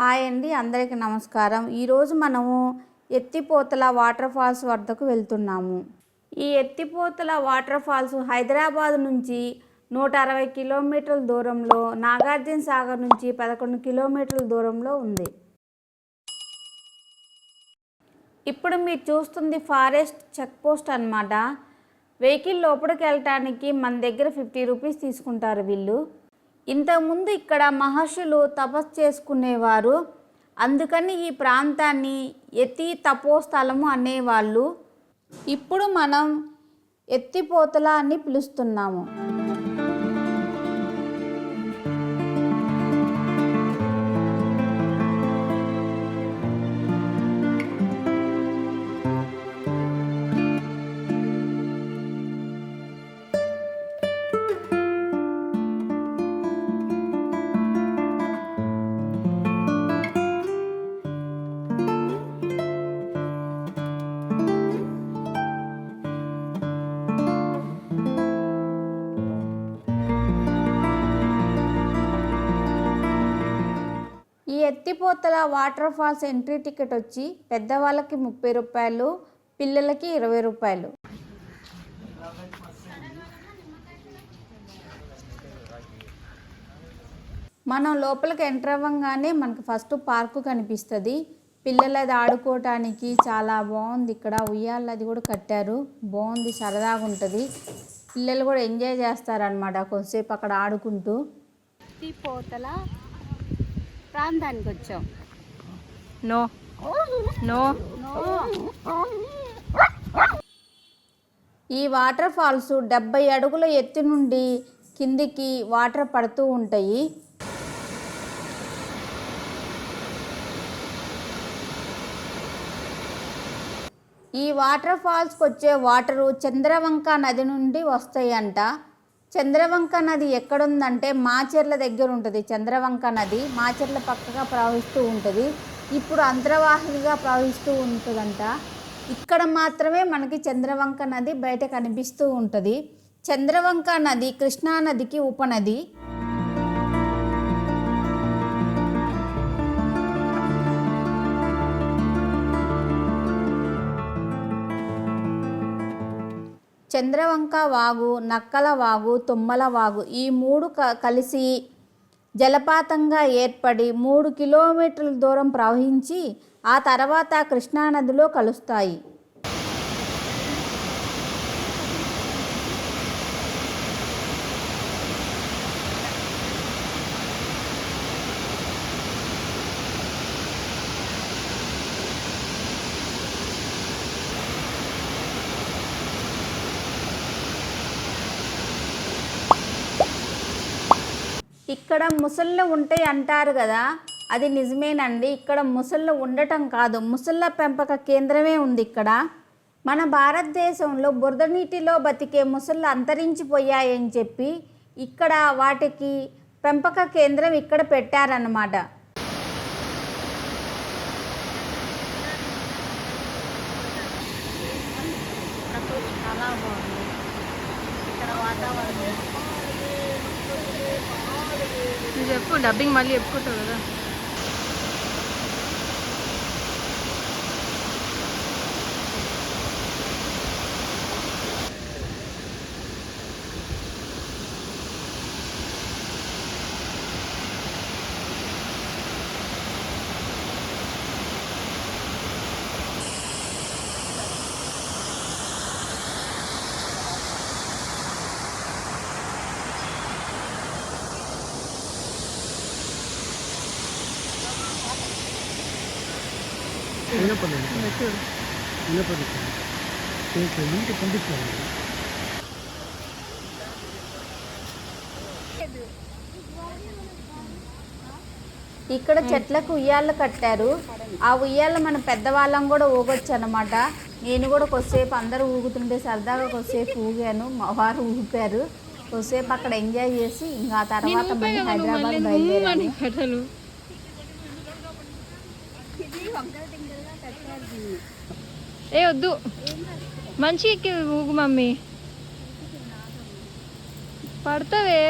Hi అండి అందరికీ నమస్కారం. ఈరోజు మనము ఎత్తిపోతల వాటర్ ఫాల్స్ వద్దకు వెళ్తున్నాము. ఈ ఎత్తిపోతల వాటర్ ఫాల్స్ హైదరాబాద్ నుంచి నూట అరవై కిలోమీటర్ల దూరంలో నాగార్జున సాగర్ నుంచి పదకొండు కిలోమీటర్ల దూరంలో ఉంది. ఇప్పుడు మీరు చూస్తుంది ఫారెస్ట్ చెక్ పోస్ట్ అనమాట వెహికల్ లోపలికి వెళ్ళటానికి మన దగ్గర ఫిఫ్టీ రూపీస్ తీసుకుంటారు వీళ్ళు. ఇంతకుముందు ఇక్కడ మహర్షులు తపస్సు చేసుకునేవారు. అందుకని ఈ ప్రాంతాన్ని ఎత్తి తపోస్థలము అనేవాళ్ళు. ఇప్పుడు మనం ఎత్తిపోతల అని పిలుస్తున్నాము. ఎత్తిపోతల వాటర్ ఫాల్స్ ఎంట్రీ టికెట్ వచ్చి పెద్దవాళ్ళకి ముప్పై రూపాయలు పిల్లలకి ఇరవై రూపాయలు. మనం లోపలికి ఎంటర్ అవ్వగానే మనకు ఫస్ట్ పార్కు కనిపిస్తుంది. పిల్లలది ఆడుకోవటానికి చాలా బాగుంది. ఇక్కడ ఉయ్యాల అది కూడా కట్టారు. బాగుంది సరదాగా ఉంటుంది. పిల్లలు కూడా ఎంజాయ్ చేస్తారనమాట కొంతసేపు అక్కడ ఆడుకుంటూ. పోతల ప్రాంతానికి వచ్చాం నో. నో. ఈ వాటర్ ఫాల్స్ డెబ్బై అడుగుల ఎత్తు నుండి కిందికి వాటర్ పడుతూ ఉంటాయి. ఈ వాటర్ ఫాల్స్కి వచ్చే వాటరు చంద్రవంక నది నుండి వస్తాయంట. చంద్రవంక నది ఎక్కడుందంటే మాచెర్ల దగ్గర ఉంటుంది. చంద్రవంక నది మాచెర్ల పక్కగా ప్రవహిస్తూ ఉంటుంది. ఇప్పుడు అంతర్వాహినిగా ప్రవహిస్తూ ఉంటుందంట. ఇక్కడ మాత్రమే మనకి చంద్రవంక నది బయట కనిపిస్తూ ఉంటుంది. చంద్రవంక నది కృష్ణా నదికి ఉపనది. చంద్రవంక వాగు నక్కల వాగు తుమ్మల వాగు ఈ మూడు క కలిసి జలపాతంగా ఏర్పడి మూడు కిలోమీటర్ల దూరం ప్రవహించి ఆ తర్వాత కృష్ణానదిలో కలుస్తాయి. ఇక్కడ ముసళ్ళు ఉంటాయి అంటారు కదా అది నిజమేనండి. ఇక్కడ ముసళ్ళు ఉండటం కాదు. ముసళ్ళ పెంపక కేంద్రమే ఉంది ఇక్కడ. మన భారతదేశంలో బురద నీటిలో బతికే ముసళ్ళు అంతరించిపోయాయని చెప్పి ఇక్కడ వాటికి పెంపక కేంద్రం ఇక్కడ పెట్టారన్నమాట. చాలా బాగుంది. ఇక్కడ వాతావరణం నువ్వు చెప్పు డబ్బింగ్ మళ్ళీ చెప్పుకుంటావు కదా. ఇక్కడ చెట్లకు ఉయ్యాలు కట్టారు. ఆ ఉయ్యాల మన పెద్దవాళ్ళం కూడా ఊగొచ్చు అనమాట నేను కూడా కొద్దిసేపు అందరూ ఊగుతుంటే సరదాగా కొద్దిసేపు ఊగాను. మా వారు ఊపారు. కొద్దిసేపు అక్కడ ఎంజాయ్ చేసి ఇంకా తర్వాత మళ్ళీ హైదరాబాద్ బయలుదేరాను. ఏ వద్దు. మంచి ఊగు mummy. పడతావే.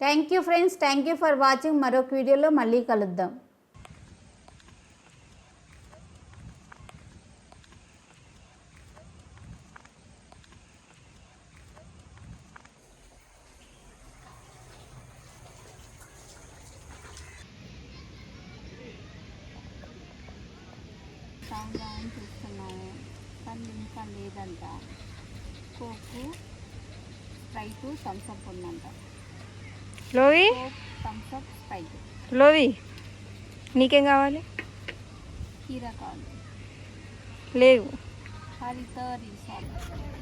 Thank you friends thank you for watching మరొక వీడియోలో మళ్ళీ కలుద్దాం. అని చూస్తున్నాము కానీ ఇంకా లేదంట. కోకు స్ప్రైట్ థమ్స్అప్ ఉందంట. లోవి? Thums Up Sprite. లోవి నీకేం కావాలి? కీరా కావాలి. లేవు. హరిత రిసార్ట్